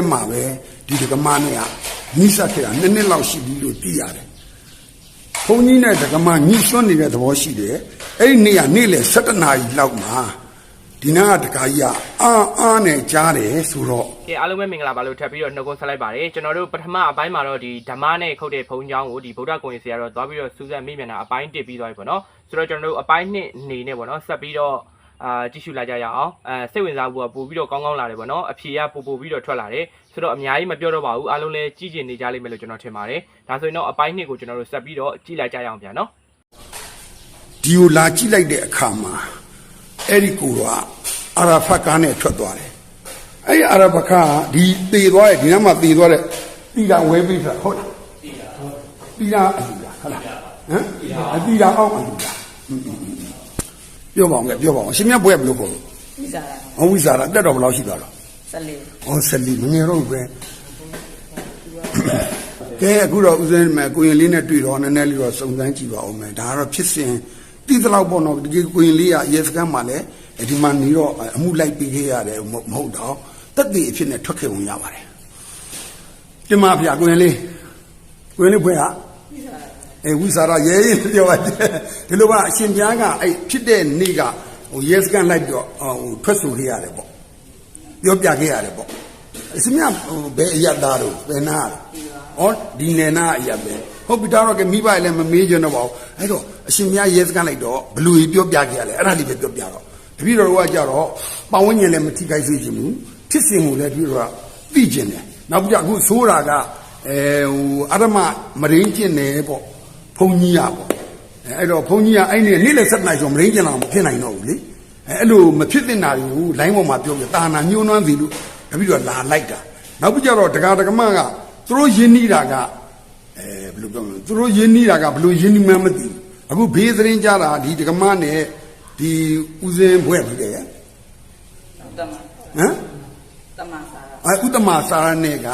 ဲမှာပဲဒီဒကမနဲ့ကနိစ္စခဲ့တာနှစ်နှစ်လောက်ရှိပြီလို့သိရတယ်။ဘုန်းကြီးနဲ့ဒကမညှိစွန့်နေတဲ့သဘောရှိတယ်။အဲ့ဒီနေ့ကနေ့လေ7နာရီလောက်မှာဒီနာကဒကာကြီးကအာအာနဲ့ကြားတယ်ဆိုတော့ကဲအားလုံးပဲမင်္ဂလာပါလို့ထပ်ပြီးတော့နှုတ်ခွန်းဆက်လိုက်ပါတယ်ကျွန်တော်တို့ပထမအပိုင်းမှာတော့ဒီဓမ္မနဲ့ခုတ်တဲ့ဘုံချောင်းကိုဒီဗုဒ္ဓဂုဏ်ဆရာတော်သွားပြီးတော့စူးစမ်းမိမြန်တာအပိုင်း1ပြီးသွားပြီပေါ့နော်ဆိုတော့ကျွန်တော်တို့အပိုင်း2အနေနဲ့ပေါ့နော်ဆက်ပြီးတော့ အာကြည့်ရှုလိုက်ကြရအောင်အဲစိတ်ဝင်စားဖို့ကပို့ပြီးတော့ကောင်းကောင်းလာတယ်ပေါ့နော်အဖြေကပို့ပို့ပြီးတော့ထွက်လာတယ်ဆိုတော့အများကြီးမပြောတော့ပါဘူးအားလုံးလည်းကြည့်ကျင်နေကြလိမ့်မယ်လို့ကျွန်တော်ထင်ပါတယ်ဒါဆိုရင်တော့အပိုင်းနှစ်ကိုကျွန်တော်တို့ဆက်ပြီးတော့ကြည့်လိုက်ကြရအောင်ဗျာနော်ဒီကိုလာကြည့်လိုက်တဲ့အခါမှာအဲ့ဒီကိုကအာရာဖတ်ကားနဲ့ထွက်သွားတယ်အဲ့ဒီအာရာဖတ်ကားကဒီသေသွားတယ်ဒီနားမှာသေသွားတယ်တီလာဝဲပြီးဆိုတာဟုတ်လားတီလာတီလာအလူလားဟုတ်လားဟမ်အတီလာအောင်အလူလား ပြောပါအောင်ကဲပြောပါအောင်အရှင်မြတ်ဘွဲဘယ်လိုခေါ်လို့ပြီးစားတာအဝိဇ္ဇာရတက်တော်ဘယ်လောက်ရှိသွားတော့ဆက်လေးဟောဆက်လီမငယ်တော့ဘူးပဲကဲအခုတော့ဦးဇင်းမဲ့ကိုရင်လေးနဲ့တွေ့တော့နည်းနည်းလေးတော့စုံစမ်းကြည့်ပါဦးမယ်ဒါကတော့ဖြစ်စဉ်တိသလောက်ပေါ့နော်ဒီကိုရင်လေးကရေစကန်မှာလည်းဒီမှာနေတော့အမှုလိုက်ပြီးခဲ့ရတယ်မဟုတ်မဟုတ်တော့တက်တည်အဖြစ်နဲ့ထွက်ခဲ့ဝင်ရပါတယ်တင်ပါဗျာကိုရင်လေးကိုရင်လေးဘွဲဟာ အဲဝိဇာရရဲရင်ပြောပါတယ်ဒီလိုကအရှင်ပြားကအဲ့ဖြစ်တဲ့နေ့ကဟိုရေစကန်လိုက်တော့ဟိုထွက်ဆိုခဲ့ရတယ်ပေါ့ပြောပြခဲ့ရတယ်ပေါ့အစမြဟိုဘယ်အရသားတို့ဘယ်နာလဲဩဒီနေနာအရပဲဟုတ်ပြီဒါတော့ကမိဘလည်းမမေးကြတော့ပါဘူးအဲ့တော့အရှင်မြတ်ရဲစကန်လိုက်တော့ဘလူကြီးပြောပြခဲ့ရလဲအဲ့ဒါလေးပဲပြောပြတော့တပည့်တော်ကကြတော့ပဝန်းကျင်လည်းမထိခိုက်စေချင်ဘူးဖြစ်စဉ်ကိုလည်းတပည့်တော်ကသိကျင်တယ်နောက်ပြီးအခုဆိုးတာကအဲဟိုအရမမရင်းကျင်တယ်ပေါ့ ဘုံကြီးရပေါ့အဲအဲ့တော့ဘုံကြီးကအဲ့ဒီနေ့လည်းဆက်နိုင်ဆိုမရင်းကျင်လာမဖြစ်နိုင်တော့ဘူးလေအဲအဲ့လိုမဖြစ်တင်တာတွေကိုလိုင်းပေါ်မှာပြောပြတာနာညှိုးနှွမ်းစီလို့တပည့်တော်လာလိုက်တာနောက်ပြီးကြတော့ဒကာဒကမကသူတို့ယဉ်နီးတာကအဲဘယ်လိုပြောမလဲသူတို့ယဉ်နီးတာကဘယ်လိုယဉ်နီးမှန်းမသိဘူးအခုဘေးသတင်းကြတာဒီဒကမနဲ့ဒီဦးစင်းဘွဲ့ပြီလေဟမ်တမတမစားတာအဲဥတ္တမစာရနဲ့က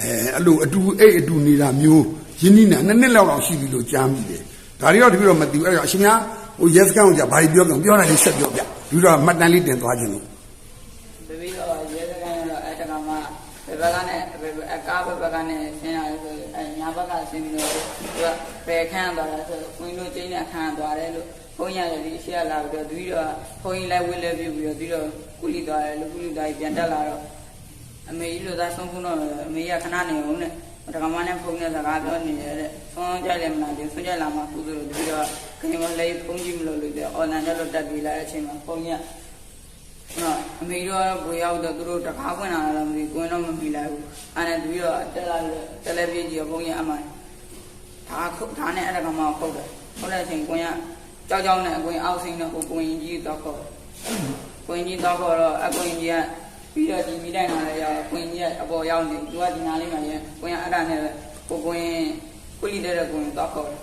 အဲအဲ့လိုအတူအဲ့အတူနေတာမျိုး ယဉ်နီးနေတာနှစ်နှစ်လောက်လောက်ရှိပြီလို့ကြားမိတယ်ဒါတွေတော့တပည့်တော်မသိဘူးအဲ့တော့အရှင်များဟိုရဲစကန်ကိုじゃဘာတွေပြောကြပြောတာလေးဆက်ပြောပြဒီတော့မှတ်တမ်းလေးတင်သွားခြင်းလို့ဘယ်ပြီးတော့ရဲစကန်တော့အဲ့တကမှဘယ်ဘက်ကနေဘယ်အကားဘက်ဘက်ကနေဆင်းလာလို့ဆိုအဲညာဘက်ကဆင်းပြီးတော့သူကဘယ်ခန်းသွားလဲဆိုဝင်းတို့ကျင်းနဲ့ခန်းသွားတယ်လို့ဘုန်းကြီးလည်းဒီရှေ့လာပြီးတော့သူပြီးတော့ဘုန်းကြီးလည်းဝင်းလည်းပြုတ်ပြီးတော့ပြီးတော့ကုလီသွားတယ်လို့ကုလီသွားပြီးပြန်တက်လာတော့အမေကြီးလို့သာဆုံးဖုန်းတော့အမေကခဏနေအောင်နဲ့ တကမနဲ့ဖုန်းနဲ့စကားပြောနေရတဲ့ဆုံးကြလည်းမလားဒီဆုံးကြလာမှကုသိုလ်ပြီးတော့ခင်ဗျာလည်းဖုန်းကြည့်မလို့လို့ပြောအော်လန်တက်လို့တက်ပြီးလာတဲ့အချိန်မှာဖုန်းကြီးနော်အမေတို့ကဘွေရောက်တော့သူတို့တကားဖွင့်လာတာမသိကွင်းတော့မမိလိုက်ဘူးအဲ့ဒါပြီးတော့တက်လာလို့တယ်လီဗီကြီးဘုန်းကြီးအမှန်ဒါခုဒါနဲ့အဲ့ဒါကမှခုတ်တယ်ခုတ်တဲ့အချိန်ကွင်းကကြောက်ကြောက်နဲ့အကွင်းအောက်ဆင်းတော့ကိုကွင်းကြီးတော့ခုတ်ကွင်းကြီးတော့ခုတ်တော့အကွင်းကြီးက ပြီးတော့ဒီမိတိုင်းမှာလည်းရောက်အခွင့်ကြီးအပေါ်ရောက်နေသူကဒီနာလေးမှာလည်းကိုရင်အဲ့ဒါနဲ့ပဲကိုကိုရင်ကိုလိတဲ့ကိုရင်တော့ခေါ်တယ်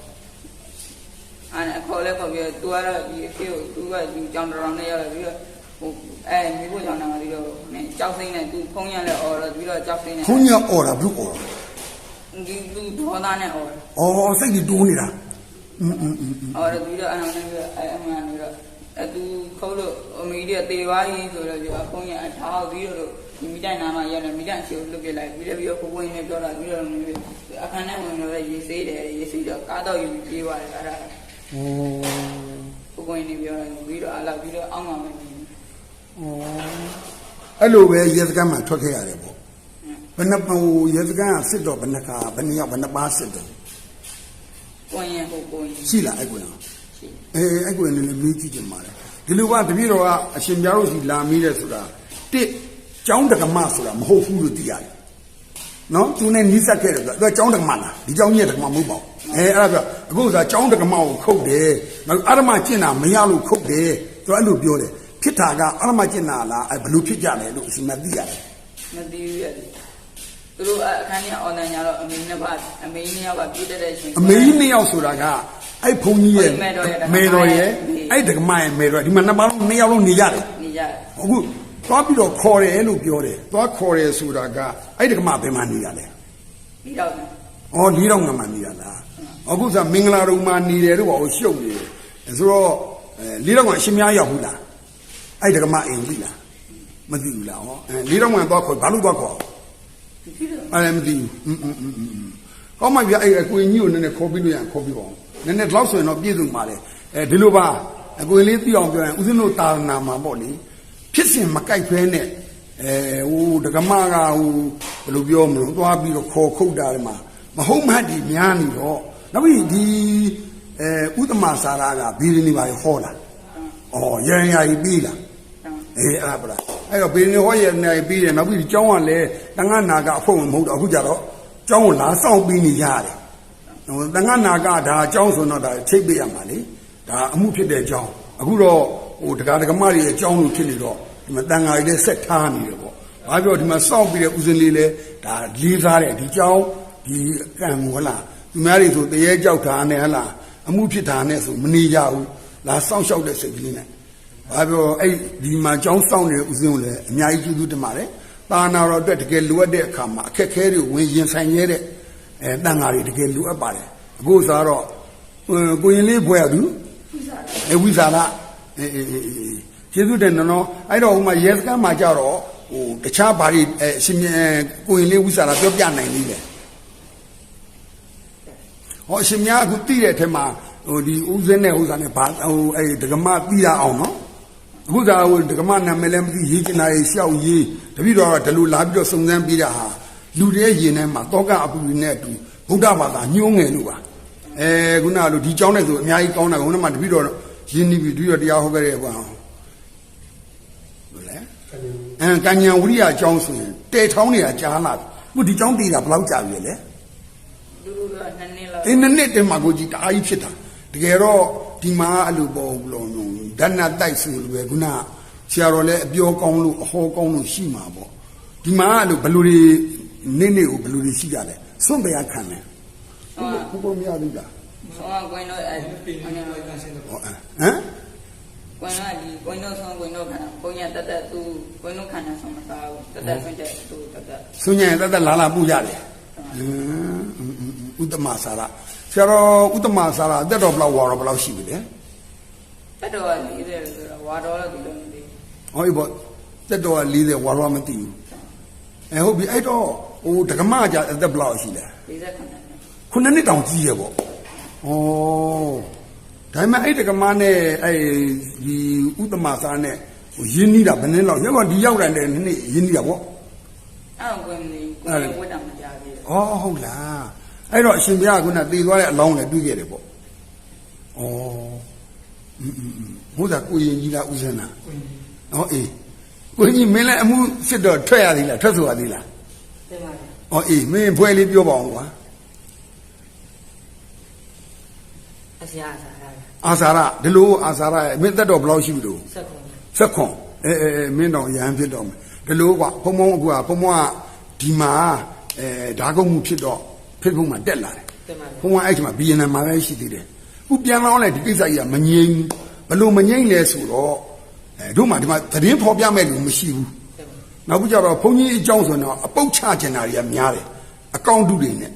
အဲ့အခေါ်လဲခေါ်ပြီးတော့သူကတော့ဒီအဖေကိုသူကဒီကြောင်တော်နဲ့ရောက်လာပြီးတော့ဟိုအဲမိဖို့ကြောင်တော်မှာပြီးတော့ကြောက်စိမ့်နဲ့သူဖုံးရလဲအော်တော့ပြီးတော့ကြောက်စိမ့်နဲ့ဖုံးရအော်တာဘလို့အော်ဒီသူဒေါသနဲ့အော်အော်စိတ်ကြီးတိုးနေတာอืมๆๆอ๋อแล้วพี่ก็อ่านแล้วพี่ก็ไอ้อํานาจนี่ก็ အဲသူခုတ်လို့အမေကြီးကတေသွားကြီးဆိုတော့ပြောဖုံးရအထားပြီးတော့ဒီမိတိုင်းနာမှာရောက်တယ်မိတိုင်းရှိကိုလွတ်ပြလိုက်ပြီးတော့ပြီးတော့ကိုကိုင်းနဲ့ပြောတာပြီးတော့အခန်းထဲဝင်တော့ရေဆေးတယ်ရေဆေးတော့ကားတော့ယူပြေးသွားတယ်အဲ့ဒါโอ้ကိုကိုင်းနေပြောတယ်ပြီးတော့အလောက်ပြီးတော့အောင်းမှာမနေဘူးအဲ့လိုပဲရေစကမ်းမှာထွက်ခဲ့ရတယ်ပေါ့ဘယ်နှပဟိုရေစကမ်းကစစ်တော့ဘယ်နှခါဘယ်နှယောက်ဘယ်နှပါစစ်တော့ကိုင်းရင်ကိုကိုင်းရှိလားအဲ့ကွင်ကရှိ အေးအဲ့ကွင်လည်းမေးကြည့်ကြပါလေဒီလိုကတပည့်တော်ကအရှင်ပြားတို့စီလာမိတဲ့ဆိုတာတစ်ကျောင်းတက္ကမဆိုတာမဟုတ်ဘူးလို့သိရတယ်နော်သူနဲ့နီးစပ်ခဲ့တယ်ဆိုတာသူကကျောင်းတက္ကမလားဒီကျောင်းကြီးကတက္ကမမဟုတ်ပါဘူးအဲအဲ့ဒါပြောအခုကကျောင်းတက္ကမကိုခုတ်တယ်နောက်အရမကျင့်တာမရလို့ခုတ်တယ်သူအဲ့လိုပြောတယ်ဖြစ်တာကအရမကျင့်တာလားအဲ့ဘယ်လိုဖြစ်ကြလဲလို့အရှင်မသိရတယ်မသိဘူးရဲ့ သူတို့အခန်းကြီးအွန်လိုင်းညတော့အမေနဲ့ပါအမေနဲ့ကပြည့်တဲ့တဲ့အချိန်အမေကြီးနှစ်ယောက်ဆိုတာကအဲ့ဘုံကြီးရဲ့မေတော်ရဲ့မေတော်ရဲ့မေအဲ့ဒကမရဲ့မေတော်ဒီမှာနှစ်ပါးလုံးနှစ်ယောက်လုံးနေရတယ်နေကြတယ်အခုသွားပြီးတော့ခေါ်တယ်လို့ပြောတယ်သွားခေါ်တယ်ဆိုတာကအဲ့ဒကမဘယ်မှာနေရလဲပြီးတော့ဩလေးတော့ငမှာနေရလားအခုဆိုမင်္ဂလာတုံမှာနေတယ်လို့ဟောရှုပ်နေတယ်ဆိုတော့အဲလေးတော့ကအရှင်များရောက်ဘူးလားအဲ့ဒကမအိမ်ပြီလားမသိဘူးလားဟောအဲလေးတော့မှသွားခေါ်ဘာလို့သွားခေါ်ဟ အဲ့ဒါမသိဘူးอืม။ကောင်းပါဗျာအဲ့အကွေကြီးကိုနည်းနည်းခေါ်ပြီးလို့ရခေါ်ပြီးပါအောင်။နည်းနည်းတော့ဆိုရင်တော့ပြည့်စုံပါလေ။အဲဒီလိုပါအကွေလေးသိအောင်ပြောရင်ဦးဇင်းတို့တာနာမှာပေါ့လေ။ဖြစ်စဉ်မကြိုက်ဖဲနဲ့အဲဟိုဒကမကဟိုဘယ်လိုပြောမလို့သွားပြီးတော့ခေါ်ခုတ်တာဒီမှာမဟုတ်မှတ်ဒီများနေတော့နောက်ပြီးဒီအဲဥတ္တမစာရကဘီရနေပါရဟောလာ။အော်ရန်ရည်ပြီးလား။အေးအဲ့ဒါပါလား အဲ့တော့ဘေးနေဟောရနေပြီးတယ်နောက်ပြီးဒီကျောင်းကလည်းတန်ခါနာကအဖို့မဟုတ်တော့အခုကြတော့ကျောင်းကိုလာဆောင်ပြီးနေရတယ်ဟိုတန်ခါနာကဒါကျောင်းဆိုတော့ဒါချိတ်ပေးရမှာလေဒါအမှုဖြစ်တဲ့ကျောင်းအခုတော့ဟိုတက္ကဒကမတွေရဲ့ကျောင်းလို့ဖြစ်နေတော့ဒီမှာတန်ခါကြီးလည်းဆက်ထားနေတယ်ပေါ့ဘာပြောဒီမှာစောင့်ပြီးတဲ့ဦးစင်းလေးလည်းဒါလေးစားတဲ့ဒီကျောင်းဒီကံဟလားသူများတွေဆိုတရေကြောက်တာနဲ့ဟလားအမှုဖြစ်တာနဲ့ဆိုမနေကြဘူးလာစောင့်ရှောက်တဲ့စိတ်ကလေးနဲ့ ဘာပြောအဲ့ဒီမှာကျောင်းဆောင်နေတဲ့ဦးစင်းကိုလည်းအများကြီးကျေးဇူးတင်ပါတယ်။တာနာတော်အတွက်တကယ်လိုအပ်တဲ့အခါမှာအခက်အခဲတွေဝင်ရင်ဆိုင်ရတဲ့အဲတန်ဃာတွေတကယ်လိုအပ်ပါတယ်။အခုစားတော့ကိုရင်လေးဘွယ်ရသူအဲဝိဇာရအဲအဲကျေးဇူးတင်နော်အဲ့တော့ဟိုမှာရဲစခန်းမှာကြတော့ဟိုတခြားဘာတွေအဲအရှင်မြတ်ကိုရင်လေးဝိဇာရပြောပြနိုင်သေးတယ်။ဟောအရှင်မြတ်အခုသိတဲ့အထက်မှာဟိုဒီဦးစင်းနဲ့ဥစ္စာနဲ့ဘာဟိုအဲဒကမသိရအောင်နော် အခုသာဟိုဒကမနာမည်လည်းမသိရေးချင်တာရေးရှောက်ရေးတပိတော့ဒလူလာပြီးတော့စုံစမ်းပြီးတာဟာလူတွေရင်ထဲမှာတောကအပူတွေနဲ့အတူဗုဒ္ဓဘာသာညှိုးငယ်လို့ပါအဲခုနကလို့ဒီကြောင်းနဲ့ဆိုအများကြီးကောင်းတာကခုနကတပိတော့ရင်းနှီးပြီးတပိတော့တရားဟောခဲ့တဲ့ဘာလဲအမ်ကညာဝရိယအကြောင်းဆိုရင်တဲထောင်းနေတာကြားလာခုဒီကြောင်းတည်တာဘယ်လောက်ကြာပြီလဲလူလူကနှစ်နှစ်လောက်အဲနှစ်နှစ်တည်းမှာကိုကြီးတအားကြီးဖြစ်တာတကယ်တော့ဒီမှာအဲ့လိုပေါ့ဘလို့ ဓာတ်နာတိုက်ဆိုလိုပဲခုနဆရာတော်လည်းအပြောကောင်းလို့အဟောကောင်းလို့ရှိမှာပေါ့ဒီမှာအဲ့လိုဘလူတွေနေ့နေ့ကိုဘလူတွေရှိကြတယ်စွန့်ပြရခံတယ်ဟောဘုဘမရဘူးလားဆောင်းကွင်းတော့အဲဟိုနေဟောဟမ်ကွင်းတော့ဒီကွင်းတော့ဆောင်းကွင်းတော့ခဏဘုံရတက်တက်သူကွင်းတော့ခဏဆောင်းမစားဘူးတက်တက်ဆွင့်တဲ့သူတက်တက်ဆွညံတတ်တတ်လာလာပူရတယ်ဟမ်ဥတ္တမစာရဆရာတော်ဥတ္တမစာရအသက်တော်ဘယ်လောက်ဝါတော့ဘယ်လောက်ရှိပြီလဲ တက်တော်က40လို့ဆိုတော့ဝါတော်တော့ဒီလိုမသိဘူးဟုတ်ပြီပေါ့တက်တော်က40ဝါတော်မသိဘူးအဲဟုတ်ပြီအဲ့တော့ဟိုဓကမကြအသက်ဘယ်လောက်ရှိလဲ49ခုနှစ်တောင်ကြီးရပေါ့ဩဒါမှအဲ့ဓကမနဲ့အဲ့ဒီဥတ္တမစာနဲ့ဟိုရင်းနှီးတာဘယ်နှစ်လောက်ရောက်တော့ဒီရောက်တယ်နဲ့နှစ်ရင်းနှီးတာပေါ့အဲ့တော့ကိုယ်မနေကိုယ်ဝတ်တာမကြသေးဘူးဩဟုတ်လားအဲ့တော့အရှင်ဘုရားကခုနတည်သွားတဲ့အလောင်းလည်းတွေ့ခဲ့တယ်ပေါ့ဩ ဘုရားကိုရင်ကြီးလားဥဇင်းလားကိုရင်ကြီးဟောအေးကိုရင်ကြီးမင်းလည်းအမှုစစ်တော့ထွက်ရသေးလားထွက်ဆိုရသေးလားတင်ပါလေ။အော်အေးမင်းဖွဲလေးပြောပါအောင်ကွာအစရာစားတာ။အာသာရဒီလိုအာသာရရဲ့မင်းသက်တော့ဘယ်လောက်ရှိပြီလို့စက်ကွန်ဆက်ခွန်အဲအဲအဲမင်းတော့ရဟန်းဖြစ်တော့မယ်။ဒီလိုကွာဘုံဘုံအခုကဘုံဘုံကဒီမှာအဲဓာကုတ်မှုဖြစ်တော့ဖေ့ဘုံမှာတက်လာတယ်တင်ပါလေ။ဘုံကအဲ့ဒီမှာဘီယန်နံမှာပဲရှိသေးတယ်။ ခုပြန်လာအောင်လဲဒီကိစ္စကြီးကမငြိမ်ဘူးဘလို့မငြိမ်လဲဆိုတော့အဲတို့မှဒီမှာသတင်းဖော်ပြမဲ့လူမရှိဘူးတင်ပါ။နောက်ပြီးကြတော့ဘုန်းကြီးအကြောင်းဆိုတော့အပုတ်ချကျင်တာတွေကများတယ်။အကောင့်တုတွေနဲ့